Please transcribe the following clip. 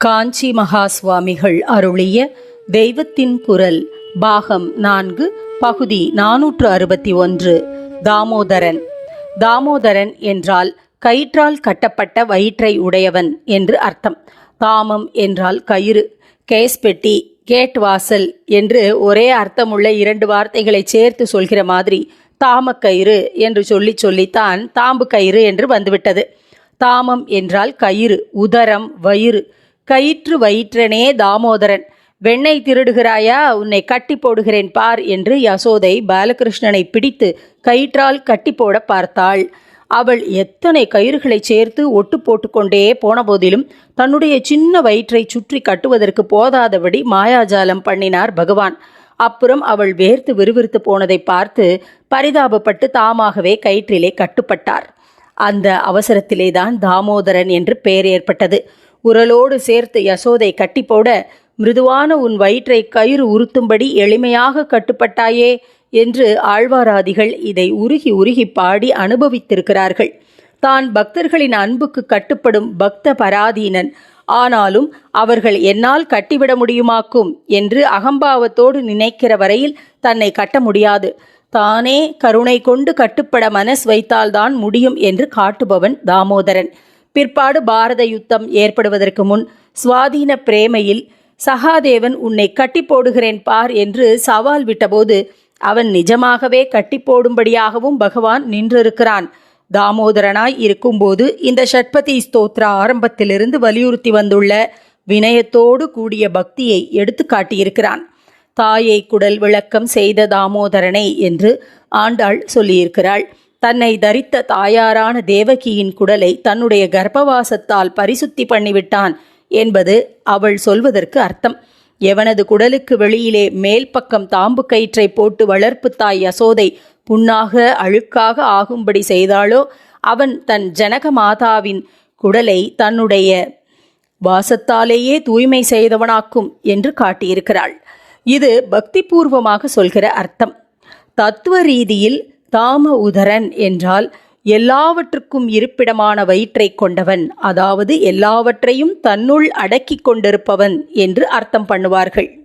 காஞ்சி மகா சுவாமிகள் அருளிய தெய்வத்தின் குரல் பாகம் நான்கு பகுதி நானூற்று அறுபத்தி ஒன்று தாமோதரன். தாமோதரன் என்றால் கயிற்றால் கட்டப்பட்ட வயிற்றை உடையவன் என்று அர்த்தம். தாமம் என்றால் கயிறு கேஸ் பெட்டி கேட் வாசல் என்று ஒரே அர்த்தமுள்ள இரண்டு வார்த்தைகளை சேர்த்து சொல்கிற மாதிரி தாமக்கயிறு என்று சொல்லி சொல்லித்தான் தாம்பு கயிறு என்று வந்துவிட்டது. தாமம் என்றால் கயிறு உதரம் வயிறு. கயிற்று வயிற்றனே தாமோதரன். வெண்ணெய் திருடுகிறாயா? உன்னை கட்டி போடுகிறேன் பார் என்று யசோதை பாலகிருஷ்ணனை பிடித்து கயிற்றால் கட்டி போட பார்த்தாள். அவள் எத்தனை கயிறுகளை சேர்த்து ஒட்டு போட்டுக்கொண்டே போன போதிலும் தன்னுடைய சின்ன வயிற்றை சுற்றி கட்டுவதற்கு போதாதபடி மாயாஜாலம் பண்ணினார் பகவான். அப்புறம் அவள் வேர்த்து விறுவிறுத்து போனதை பார்த்து பரிதாபப்பட்டு தாமாகவே கயிற்றிலே கட்டுப்பட்டார். அந்த அவசரத்திலேதான் தாமோதரன் என்று பெயர் ஏற்பட்டது. உரலோடு சேர்த்து யசோதை கட்டி போட மிருதுவான உன் வயிற்றை கயிறு உறுத்தும்படி எளிமையாக கட்டுப்பட்டாயே என்று ஆழ்வாராதிகள் இதை உருகி உருகி பாடி அனுபவித்திருக்கிறார்கள். தான் பக்தர்களின் அன்புக்கு கட்டுப்படும் பக்த பராதீனன். ஆனாலும் அவர்கள் என்னால் கட்டிவிட முடியுமாக்கும் என்று அகம்பாவத்தோடு நினைக்கிற வரையில் தன்னை கட்ட முடியாது. தானே கருணை கொண்டு கட்டுப்பட மனஸ் வைத்தால்தான் முடியும் என்று காட்டுபவன் தாமோதரன். பிற்பாடு பாரத யுத்தம் ஏற்படுவதற்கு முன் சுவாதீன பிரேமையில் சகாதேவன் உன்னை கட்டி போடுகிறேன் பார் என்று சவால் விட்டபோது அவன் நிஜமாகவே கட்டி போடும்படியாகவும் பகவான் நின்றிருக்கிறான். தாமோதரனாய் இருக்கும்போது இந்த ஷட்பதி ஸ்தோத்ரா ஆரம்பத்திலிருந்து வலியுறுத்தி வந்துள்ள வினயத்தோடு கூடிய பக்தியை எடுத்து காட்டியிருக்கிறான் தாயை குடல் விளக்கம் செய்த தாமோதரனை என்று ஆண்டாள் சொல்லியிருக்கிறாள். தன்னை தரித்த தாயாரான தேவகியின் குடலை தன்னுடைய கர்ப்பவாசத்தால் பரிசுத்தி பண்ணிவிட்டான் என்பது அவள் சொல்வதற்கு அர்த்தம். எவனது குடலுக்கு வெளியிலே மேல் பக்கம் தாம்பு கயிற்றை போட்டு வளர்ப்பு தாய் யசோதை புண்ணாக அழுக்காக ஆகும்படி செய்தாளோ அவன் தன் ஜனக மாதாவின் குடலை தன்னுடைய வாசத்தாலேயே தூய்மை செய்தவனாக்கும் என்று காட்டியிருக்கிறாள். இது பக்திபூர்வமாக சொல்கிற அர்த்தம். தத்துவ ரீதியில் தாம உதரன் என்றால் எல்லாவற்றுக்கும் இருப்பிடமான வயிற்றை கொண்டவன். அதாவது எல்லாவற்றையும் தன்னுள் அடக்கிக் கொண்டிருப்பவன் என்று அர்த்தம் பண்ணுவார்கள்.